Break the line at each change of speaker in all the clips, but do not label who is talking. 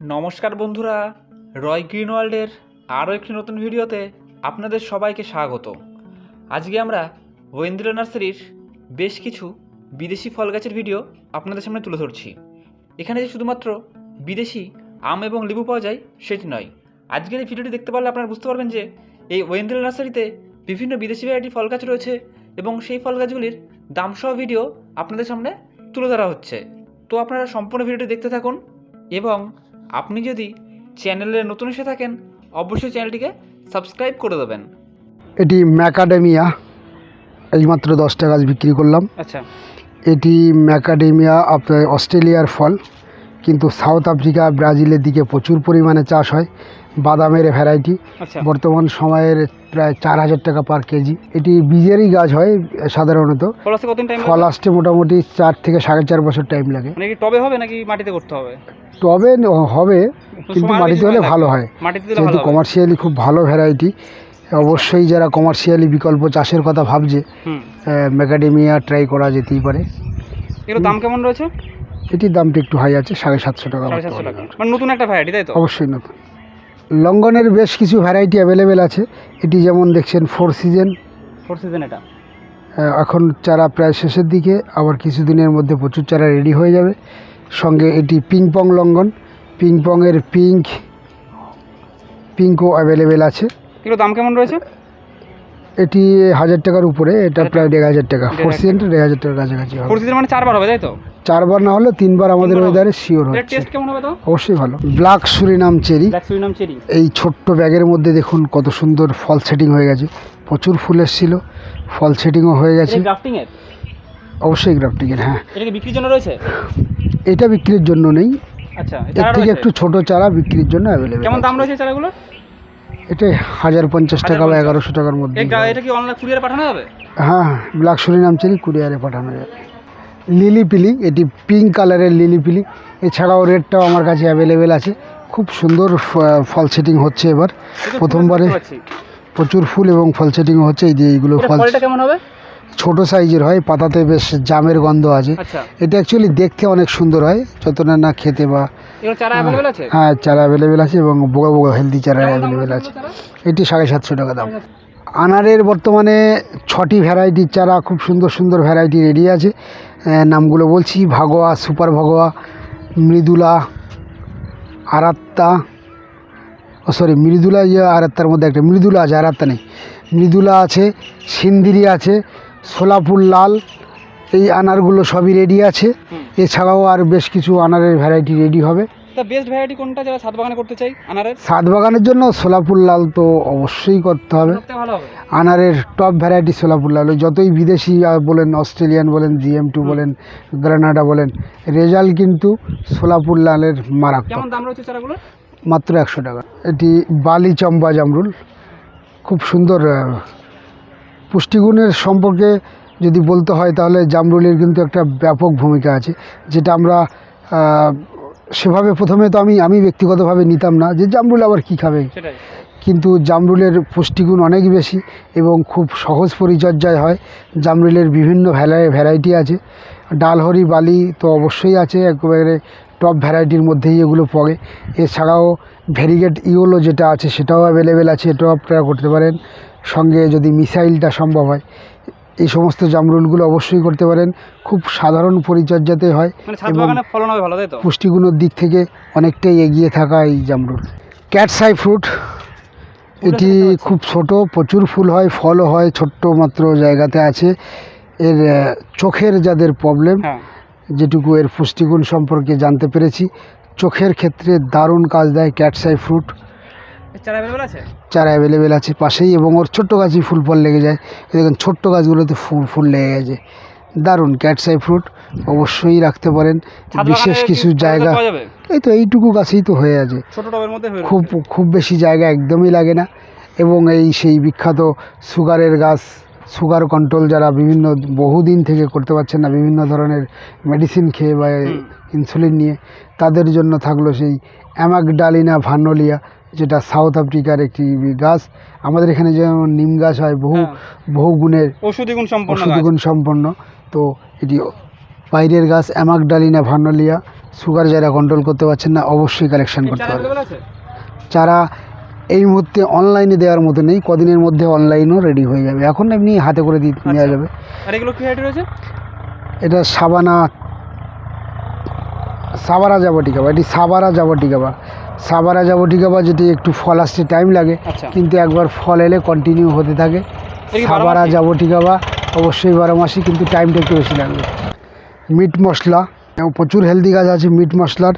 নমস্কার বন্ধুরা, রয় গ্রিন ওয়ার্ল্ডের আরও একটি নতুন ভিডিওতে আপনাদের সবাইকে স্বাগত। আজকে আমরা ওয়েন্দ্র নার্সারির বেশ কিছু বিদেশি ফল গাছের ভিডিও আপনাদের সামনে তুলে ধরছি। এখানে যে শুধুমাত্র বিদেশি আম এবং লেবু পাওয়া যায়, সেটি নয়। আজকের এই ভিডিওটি দেখতে পারলে আপনারা বুঝতে পারবেন যে এই ওয়েন্দ্র নার্সারিতে বিভিন্ন বিদেশি ভ্যারাইটি ফল গাছ রয়েছে এবং সেই ফল গাছগুলির দামসহ ভিডিও আপনাদের সামনে তুলে ধরা হচ্ছে। তো আপনারা সম্পূর্ণ ভিডিওটি দেখতে থাকুন এবং আপনি যদি চ্যানেলে নতুন এসে থাকেন অবশ্যই চ্যানেলটিকে সাবস্ক্রাইব করে দেবেন।
এটি ম্যাকাডেমিয়া। এইমাত্র দশটা গাছ বিক্রি করলাম।
আচ্ছা।
এটি ম্যাকাডেমিয়া আপনার অস্ট্রেলিয়ার ফল। কিন্তু সাউথ আফ্রিকা ব্রাজিলের দিকে প্রচুর পরিমাণে চাষ হয় বাদামের ভ্যারাইটি।
আচ্ছা।
বর্তমান সময়ের প্রায় চার হাজার টাকা পার কেজি। এটি বীজেরই গাছ হয় সাধারণত।
ফল আসতে
মোটামুটি চার থেকে সাড়ে চার বছর টাইম লাগে।
মানে টবে হবে নাকি মাটিতে করতে হবে?
ন- হবে কিন্তু মাটিতে হলে ভালো হয়। যেহেতু কমার্শিয়ালি খুব ভালো ভ্যারাইটি অবশ্যই যারা কমার্শিয়ালি বিকল্প চাষের কথা ভাবছে ম্যাকাডেমিয়া ট্রাই করা যেতেই পারে।
এগুলো দাম কেমন রয়েছে?
এটির দামটা একটু হাই আছে সাড়ে সাতশো টাকা
সাড়ে সাতশো টাকা। মানে নতুন একটা ভ্যারাইটি তাই তো?
অবশ্যই নতুন। লঙ্গনের বেশ কিছু ভ্যারাইটি অ্যাভেলেবেল আছে। এটি যেমন দেখছেন ফোর সিজন
ফোর সিজন এটা?
এখন চারা প্রায় শেষের দিকে আবার কিছুদিনের মধ্যে প্রচুর চারা রেডি হয়ে যাবে। সঙ্গে এটি পিং পং লঙ্ঘন পিং পংয়ের পিঙ্ক পিঙ্কও অ্যাভেলেবেল আছে।
এগুলো দাম কেমন রয়েছে?
এটি হাজার টাকার উপরে এটা প্রায় দেড় হাজার টাকা। ফোর
দেড়
সিজনটা দেড় হাজার টাকার কাছাকাছি
ফোর সিজন মানে চারবার হবে তাই তো?
চারবার না হলে তিনবার আমাদের ওয়েদারে শিওর হচ্ছে।
টেস্ট কেমন হবে তো
অবশ্যই ভালো। Black Surinam cherry
black Surinam cherry
এই ছোট্ট ব্যাগের মধ্যে দেখুন কত সুন্দর ফল সেটিং হয়ে গেছে। প্রচুর ফুল এসেছিল। ফল সেটিংও হয়ে গেছে।
গ্রাফটিং এর?
অবশ্যই গ্রাফটিংয়ের হ্যাঁ।
বিক্রির জন্য রয়েছে?
এটা বিক্রির জন্য নেই।
আচ্ছা
এর থেকে একটু ছোট চারা বিক্রির জন্য অ্যাভেলেবেল
কেমন দাম রয়েছে চারাগুলো?
এটা হাজার পঞ্চাশ টাকা বা
1050
এগারোশো টাকার মধ্যে
এটা কি অনলাইন কুরিয়ারে পাঠানো যাবে?
হ্যাঁ ব্ল্যাক সুরিনাম চেরি কুরিয়ারে পাঠানো যাবে। লিলি পিলি এটি পিঙ্ক কালারের লিলি পিলি। এছাড়াও রেডটাও আমার কাছে অ্যাভেলেবেল আছে। খুব সুন্দর ফল সেটিং হচ্ছে এবার। প্রথমবারে প্রচুর ফুল এবং ফল সেটিংও হচ্ছে এই যে এইগুলো ফল
কেমন হবে?
ছোট সাইজের হয় পাতাতে বেশ জামের গন্ধ আছে।
আচ্ছা।
এটা অ্যাকচুয়ালি দেখতে অনেক সুন্দর হয় যত না না খেতে বা
আছে?
হ্যাঁ চারা অ্যাভেলেবেল আছে এবং বোগা বোগা হেলদি চারা অ্যাভেলেবেল আছে। এটি সাড়ে সাতশো টাকা দাম। আনারের বর্তমানে ছটি ভ্যারাইটির চারা খুব সুন্দর সুন্দর ভ্যারাইটি রেডি আছে। নামগুলো বলছি। ভাগোয়া সুপার ভাগোয়া মৃদুলা আরাত্তা ও সরি মৃদুলা ইয়ে আরাত্তার মধ্যে একটা মৃদুলা আছে আরাত্তা নেই। মৃদুলা আছে সিন্দিরি আছে সোলাপুর লাল এই আনারগুলো সবই রেডি আছে। এছাড়াও আর বেশ কিছু আনারের ভ্যারাইটি রেডি হবে।
তা বেস্ট ভ্যারাইটি কোনটা যারা ছাদ বাগানে করতে চাই? আনারের?
সাত বাগানের জন্য সোলাপুর লাল তো অবশ্যই করতে হবে।
ভালো হবে।
আনারের টপ ভ্যারাইটি সোলাপুর লাল। যতই বিদেশি বলেন অস্ট্রেলিয়ান বলেন জিএম টু বলেন গ্রানাডা বলেন রেজাল্ট কিন্তু সোলাপুর লালের মারাত্মক।
কেমন দাম রয়েছে চারাগুলো?
মাত্র একশো টাকা। এটি বালি চম্বা জামরুল। খুব সুন্দর পুষ্টিগুণের সম্পর্কে যদি বলতে হয় তাহলে জামরুলের কিন্তু একটা ব্যাপক ভূমিকা আছে। যেটা আমরা সেভাবে প্রথমে তো আমি আমি ব্যক্তিগতভাবে নিতাম না যে জামরুল আবার কী খাবে। কিন্তু জামরুলের পুষ্টিগুণ অনেক বেশি এবং খুব সহজ পরিচর্যায় হয়। জামরুলের বিভিন্ন ভ্যালাই ভ্যারাইটি আছে। ডালহরি বালি তো অবশ্যই আছে একেবারে টপ ভ্যারাইটির মধ্যেই এগুলো পড়ে। এছাড়াও ভেরিগেট ইওলো যেটা আছে সেটাও অ্যাভেলেবেল আছে এটাও আপনারা করতে পারেন। সঙ্গে যদি মিসাইলটা সম্ভব হয় এই সমস্ত জামরুলগুলো অবশ্যই করতে পারেন। খুব সাধারণ পরিচর্যাতে হয়
মানে
এবং পুষ্টিগুণের দিক থেকে অনেকটাই এগিয়ে থাকা এই জামরুল। ক্যাটসাই ফ্রুট এটি খুব ছোট প্রচুর ফুল হয় ফলও হয় ছোট্ট মাত্র জায়গাতে আছে। এর চোখের যাদের প্রবলেম
হ্যাঁ।
যেটুকু এর পুষ্টিগুণ সম্পর্কে জানতে পেরেছি চোখের ক্ষেত্রে দারুণ কাজ দেয় ক্যাটসাই ফ্রুট
চারা অ্যাভেলেবেল আছে?
চারা অ্যাভেলেবেল আছে পাশেই এবং ওর ছোট্ট গাছই ফুল ফল লেগে যায়। দেখুন ছোট্ট গাছগুলোতে ফুল ফুল লেগে গেছে। দারুণ ক্যাটসাই ফ্রুট অবশ্যই রাখতে পারেন। বিশেষ কিছু জায়গা এই তো এইটুকু গাছেই তো হয়ে আছে। খুব খুব বেশি জায়গা একদমই লাগে না। এবং এই সেই বিখ্যাত সুগারের গাছ সুগার কন্ট্রোল যারা বিভিন্ন বহুদিন থেকে করতে পারছেন না বিভিন্ন ধরনের মেডিসিন খেয়ে বা ইনসুলিন নিয়ে তাদের জন্য থাকল সেই অ্যামাকডালিনা ভানোলিয়া যেটা সাউথ আফ্রিকার একটি গাছ। আমাদের এখানে যেমন নিম গাছ হয় বহু
হ্যাঁ।
বহু গুণের
ঔষধি গুণ সম্পন্ন
ওষুধ গুণ সম্পন্ন তো এটি বাইরের গাছ অ্যামাকডালিনা ভানোলিয়া সুগার যারা কন্ট্রোল করতে পারছেন না অবশ্যই কালেকশন করতে পারবেন চারা এই মুহূর্তে অনলাইনে দেওয়ার মতো নেই কদিনের মধ্যে অনলাইনও রেডি হয়ে যাবে। এখন এমনি হাতে করে দিয়ে নেওয়া
আচ্ছা।
যাবে।
আর এগুলো কি হাইট রয়েছে?
এটা সাবানা সাবারা জাবটিকাবা এটি সাবারা জাবটিকাবা সাবারা যাব জাবটিকাবা যেটি একটু ফল আসতে টাইম লাগে
আচ্ছা।
কিন্তু একবার ফল এলে কন্টিনিউ হতে থাকে। সাবারা
মাসি?
জাবটিকাবা অবশ্যই বারো মাসি কিন্তু টাইমটা একটু বেশি লাগবে। মিট মশলা এবং প্রচুর হেলদি গাছ আছে মিট মশলার।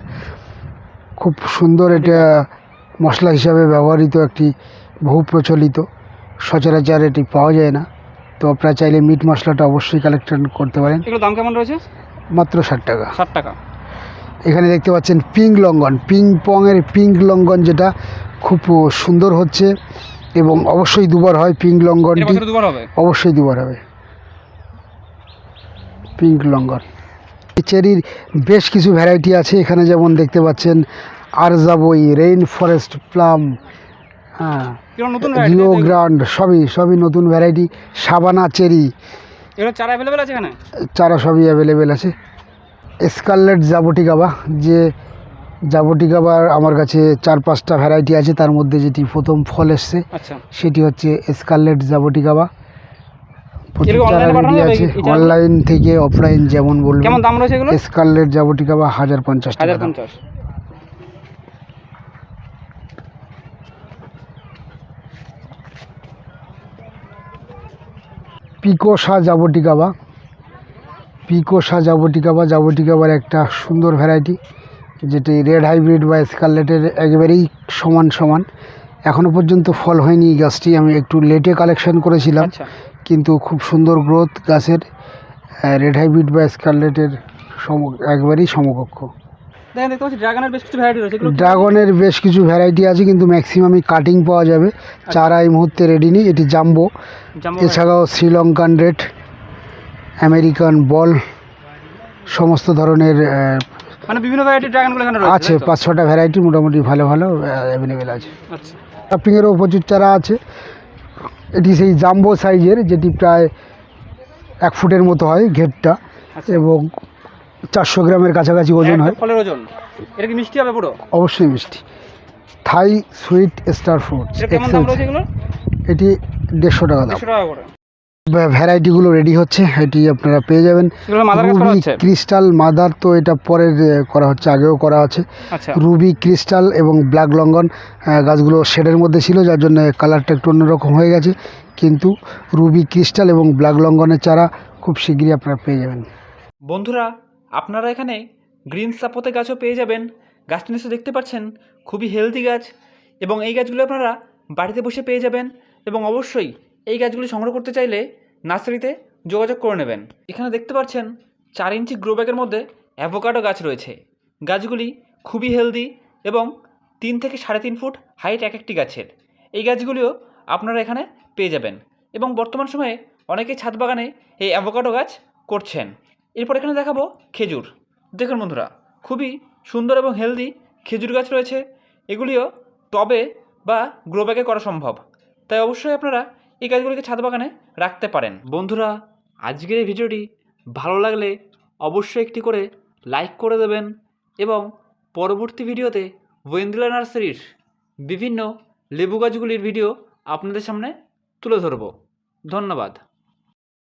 খুব সুন্দর এটা মশলা হিসাবে ব্যবহৃত একটি বহু প্রচলিত। সচরাচর এটি পাওয়া যায় না। তো আপনারা চাইলে মিট মশলাটা অবশ্যই কালেকশন করতে পারেন।
এগুলো দাম কেমন রয়েছে?
মাত্র ষাট টাকা।
ষাট টাকা।
এখানে দেখতে পাচ্ছেন পিং লঙ্ঘন পিং পংয়ের পিঙ্ক লঙ্ঘন যেটা খুব সুন্দর হচ্ছে এবং অবশ্যই দুবার হয়
পিং
লঙ্ঘনটি অবশ্যই দুবার হবে। পিঙ্ক লঙ্ঘন চেরির বেশ কিছু ভ্যারাইটি আছে। এখানে যেমন দেখতে পাচ্ছেন আরজাবই রেইন ফরেস্ট প্লাম হ্যাঁ রিও গ্রান্ড সবই সবই নতুন ভ্যারাইটি সাবানা চেরি।
চারা
সবই অ্যাভেলেবেল আছে। স্কারলেট জাবটিকাবা যে জাবটিকাবার আমার কাছে চার পাঁচটা ভ্যারাইটি আছে তার মধ্যে যেটি প্রথম ফল এসছে
আচ্ছা।
সেটি হচ্ছে স্কারলেট জাবটিকাবা আছে অনলাইন থেকে অফলাইন যেমন
রয়েছে
স্কারলেট জাবটিকাবা হাজার পঞ্চাশ টাকা পিকোসা জাবটিকাবা পিকোসা জাবটিকাবা জাবটিকাবার একটা সুন্দর ভ্যারাইটি যেটি রেড হাইব্রিড বা স্কারলেটের একেবারেই সমান সমান। এখনও পর্যন্ত ফল হয়নি এই গাছটি আমি একটু লেটে কালেকশন করেছিলাম।
আচ্ছা।
কিন্তু খুব সুন্দর গ্রোথ গাছের রেড হাইব্রিড বা স্কারলেটের সম একবারেই সমকক্ষ।
ড্রাগনের বেশ কিছু ভ্যারাইটি
আছে কিন্তু ম্যাক্সিমামই কাটিং পাওয়া যাবে। চারা এই মুহূর্তে রেডি নেই এটি জাম্বো
জাম্বো
এছাড়াও শ্রীলঙ্কান রেড আমেরিকান বল সমস্ত ধরনের
মানে বিভিন্ন ভ্যারাইটি ড্রাগনগুলো এখানে রয়েছে
আছে পাঁচ ছটা ভ্যারাইটি মোটামুটি ভালো ভালো অ্যাভেলেবেল আছে।
আচ্ছা।
কাপিংয়েরও প্রচুর চারা আছে। এটি সেই জাম্বো সাইজের যেটি প্রায় এক ফুটের মতো হয় ঘেরটা
আচ্ছা।
এবং চারশো গ্রামের কাছাকাছি ওজন হয়।
ফলের ওজন। এটা কি মিষ্টি হবে পুরো?
অবশ্যই মিষ্টি। থাই সুইট স্টার ফ্রুট
এটি
দেড়শো টাকা দাম। ভ্যারাইটিগুলো রেডি হচ্ছে এটি আপনারা পেয়ে যাবেন। রুবি ক্রিস্টাল মাদার তো এটা পরের করা হচ্ছে আগেও করা আছে।
আচ্ছা।
রুবি ক্রিস্টাল এবং ব্ল্যাক লঙ্গন গাছগুলো শেডের মধ্যে ছিল যার জন্য কালারটা একটু অন্যরকম হয়ে গেছে। কিন্তু রুবি ক্রিস্টাল এবং ব্ল্যাক লঙ্গনের চারা খুব শীঘ্রই আপনারা পেয়ে যাবেন।
বন্ধুরা আপনারা এখানে গ্রিন সাপোতে গাছও পেয়ে যাবেন। গাছটি নিশ্চয় দেখতে পাচ্ছেন খুবই হেলদি গাছ। এবং এই গাছগুলো আপনারা বাড়িতে বসে পেয়ে যাবেন। এবং অবশ্যই এই গাছগুলি সংগ্রহ করতে চাইলে নার্সারিতে যোগাযোগ করে নেবেন। এখানে দেখতে পাচ্ছেন চার ইঞ্চি গ্রো ব্যাগের মধ্যে অ্যাভোকাডো গাছ রয়েছে। গাছগুলি খুবই হেলদি এবং তিন থেকে সাড়ে তিন ফুট হাইট এক একটি গাছের। এই গাছগুলিও আপনারা এখানে পেয়ে যাবেন এবং বর্তমান সময়ে অনেকেই ছাদ বাগানে এই অ্যাভোকাডো গাছ করছেন। এরপর এখানে দেখাবো খেজুর। দেখুন বন্ধুরা, খুবই সুন্দর এবং হেলদি খেজুর গাছ রয়েছে। এগুলিও টবে বা গ্রো ব্যাগে করা সম্ভব। তাই অবশ্যই আপনারা এই গাছগুলিকে ছাদ বাগানে রাখতে পারেন। বন্ধুরা, আজকের এই ভিডিওটি ভালো লাগলে অবশ্যই একটি করে লাইক করে দেবেন এবং পরবর্তী ভিডিওতে ওয়েন্দ্রিলা নার্সারির বিভিন্ন লেবু গাছগুলির ভিডিও আপনাদের সামনে তুলে ধরব। ধন্যবাদ।